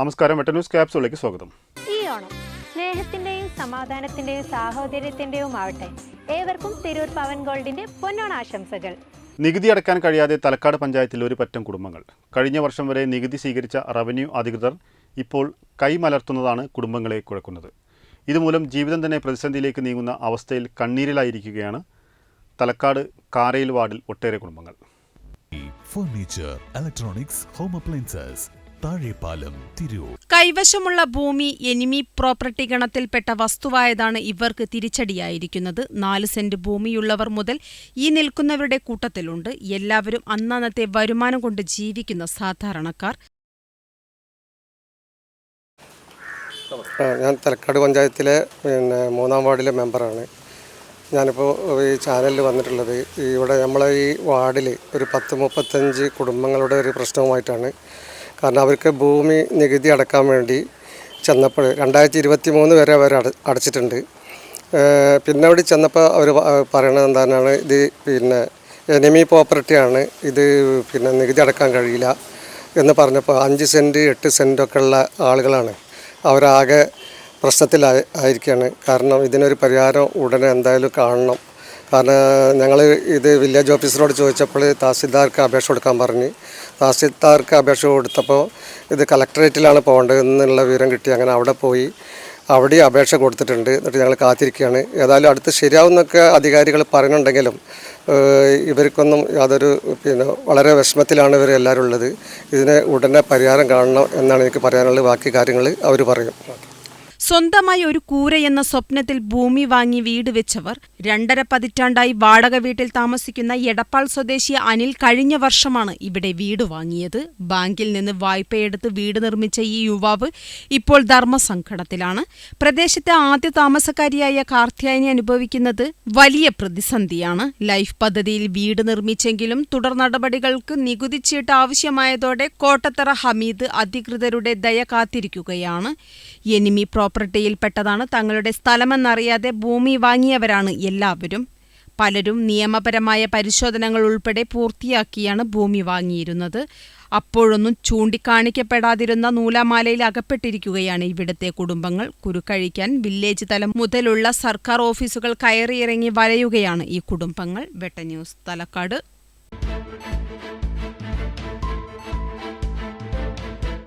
നമസ്കാരം വെട്ട ന്യൂസ് ക്യാപ്സുകളിലേക്ക് സ്വാഗതം. ഈ ഓണം സ്നേഹത്തിന്റെയും സമാധാനത്തിന്റെയും സാഹോദര്യത്തിന്റെയും ആവട്ടെ ഏവർക്കും തിരൂർ പവൻ ഗോൾഡിന്റെ പൊന്നോണാശംസകൾ നികുതി അടക്കാൻ കഴിയാതെ തലക്കാട് പഞ്ചായത്തിൽ ഒരു പറ്റം കുടുംബങ്ങൾ. കഴിഞ്ഞ വർഷം വരെ നികുതി സ്വീകരിച്ച റവന്യൂ അധികൃതർ ഇപ്പോൾ കൈമലർത്തുന്നതാണ് കുടുംബങ്ങളെ കുഴക്കുന്നത്. ഇതുമൂലം ജീവിതം തന്നെ പ്രതിസന്ധിയിലേക്ക് നീങ്ങുന്ന അവസ്ഥയിൽ കണ്ണീരിലായിരിക്കുകയാണ് തലക്കാട് കാരയിൽ വാർഡിൽ ഒട്ടേറെ കുടുംബങ്ങൾ. Furniture electronics home appliances Thazhepalam Tirur. കൈവശമുള്ള ഭൂമി എനിമി പ്രോപ്പർട്ടി ഗണത്തിൽപ്പെട്ട വസ്തുവായതാണ് ഇവർക്ക് തിരിച്ചടിയായിരിക്കുന്നത്. നാല് സെന്റ് ഭൂമിയുള്ളവർ മുതൽ ഈ നിൽക്കുന്നവരുടെ കൂട്ടത്തിലുണ്ട്. എല്ലാവരും അന്നന്നത്തെ വരുമാനം കൊണ്ട് ജീവിക്കുന്ന സാധാരണക്കാർ. ഞാൻ തലക്കാട് പഞ്ചായത്തിലെ പിന്നെ മൂന്നാം വാർഡിലെ മെമ്പറാണ്. ഞാനിപ്പോൾ ഈ ചാനലിൽ വന്നിട്ടുള്ളത് ഇവിടെ നമ്മളെ ഈ വാർഡിൽ ഒരു പത്ത് മുപ്പത്തഞ്ച് കുടുംബങ്ങളുടെ ഒരു പ്രശ്നവുമായിട്ടാണ് കാരണം അവർക്ക് ഭൂമി നികുതി അടക്കാൻ വേണ്ടി ചെന്നപ്പോൾ രണ്ടായിരത്തി ഇരുപത്തി മൂന്ന് വരെ അവർ അട അടച്ചിട്ടുണ്ട്. പിന്നെ അവിടെ ചെന്നപ്പോൾ അവർ പറയണത് എന്താണ് ഇത് പിന്നെ എനിമി പ്രോപ്പർട്ടിയാണ് ഇത് പിന്നെ നികുതി അടക്കാൻ കഴിയില്ല എന്ന് പറഞ്ഞപ്പോൾ അഞ്ച് സെന്റ് എട്ട് സെന്റ് ഒക്കെ ഉള്ള ആളുകളാണ് അവരാകെ പ്രശ്നത്തിലായി ആയിരിക്കുകയാണ്. കാരണം ഇതിനൊരു പരിഹാരം ഉടനെ എന്തായാലും കാണണം. കാരണം ഞങ്ങൾ ഇത് വില്ലേജ് ഓഫീസറോട് ചോദിച്ചപ്പോൾ തഹസിൽദാർക്ക് അപേക്ഷ കൊടുക്കാൻ പറഞ്ഞ്. തഹസിൽദാർക്ക് അപേക്ഷ കൊടുത്തപ്പോൾ ഇത് കളക്ടറേറ്റിലാണ് പോകേണ്ടത് എന്നുള്ള വിവരം കിട്ടി. അങ്ങനെ അവിടെ പോയി. അവിടെ അപേക്ഷ കൊടുത്തിട്ടുണ്ട്. എന്നിട്ട് ഞങ്ങൾ കാത്തിരിക്കുകയാണ്. ഏതായാലും അടുത്ത് ശരിയാവുന്നൊക്കെ അധികാരികൾ പറയുന്നുണ്ടെങ്കിലും ഇവർക്കൊന്നും യാതൊരു പിന്നെ വളരെ വിഷമത്തിലാണ് ഇവർ എല്ലാവരും ഉള്ളത്. ഇതിന് ഉടനെ പരിഹാരം കാണണം എന്നാണ് എനിക്ക് പറയാനുള്ളത്. ബാക്കി കാര്യങ്ങൾ അവർ പറയും. സ്വന്തമായി ഒരു കൂരയെന്ന സ്വപ്നത്തിൽ ഭൂമി വാങ്ങി വീട് വെച്ചവർ രണ്ടര പതിറ്റാണ്ടായി വാടക വീട്ടിൽ താമസിക്കുന്ന എടപ്പാൾ സ്വദേശി അനിൽ കഴിഞ്ഞ വർഷമാണ് ഇവിടെ വീട് വാങ്ങിയത്. ബാങ്കിൽ നിന്ന് വായ്പയെടുത്ത് വീട് നിർമ്മിച്ച ഈ യുവാവ് ഇപ്പോൾ ധർമ്മസങ്കടത്തിലാണ്. പ്രദേശത്തെ ആദ്യ താമസക്കാരിയായ കാർത്യായനി അനുഭവിക്കുന്നത് വലിയ പ്രതിസന്ധിയാണ്. ലൈഫ് പദ്ധതിയിൽ വീട് നിർമ്മിച്ചെങ്കിലും തുടർ നടപടികൾക്ക് നികുതി ചീട്ട് ആവശ്യമായതോടെ കോട്ടത്തറ ഹമീദ് അധികൃതരുടെ ദയ കാത്തിരിക്കുകയാണ്. എനിമി പ്രോപ്പർട്ടിയിൽപ്പെട്ടതാണ് തങ്ങളുടെ സ്ഥലമെന്നറിയാതെ ഭൂമി വാങ്ങിയവരാണ് എല്ലാവരും. പലരും നിയമപരമായ പരിശോധനകൾ ഉൾപ്പെടെ പൂർത്തിയാക്കിയാണ് ഭൂമി വാങ്ങിയിരുന്നത്. അപ്പോഴൊന്നും ചൂണ്ടിക്കാണിക്കപ്പെടാതിരുന്ന നൂലാമാലയിൽ അകപ്പെട്ടിരിക്കുകയാണ് ഇവിടുത്തെ കുടുംബങ്ങൾ. കുരുക്കഴിക്കാൻ വില്ലേജ് തലം മുതലുള്ള സർക്കാർ ഓഫീസുകൾ കയറിയിറങ്ങി വലയുകയാണ് ഈ കുടുംബങ്ങൾ. വെട്ട ന്യൂസ് തലക്കാട്.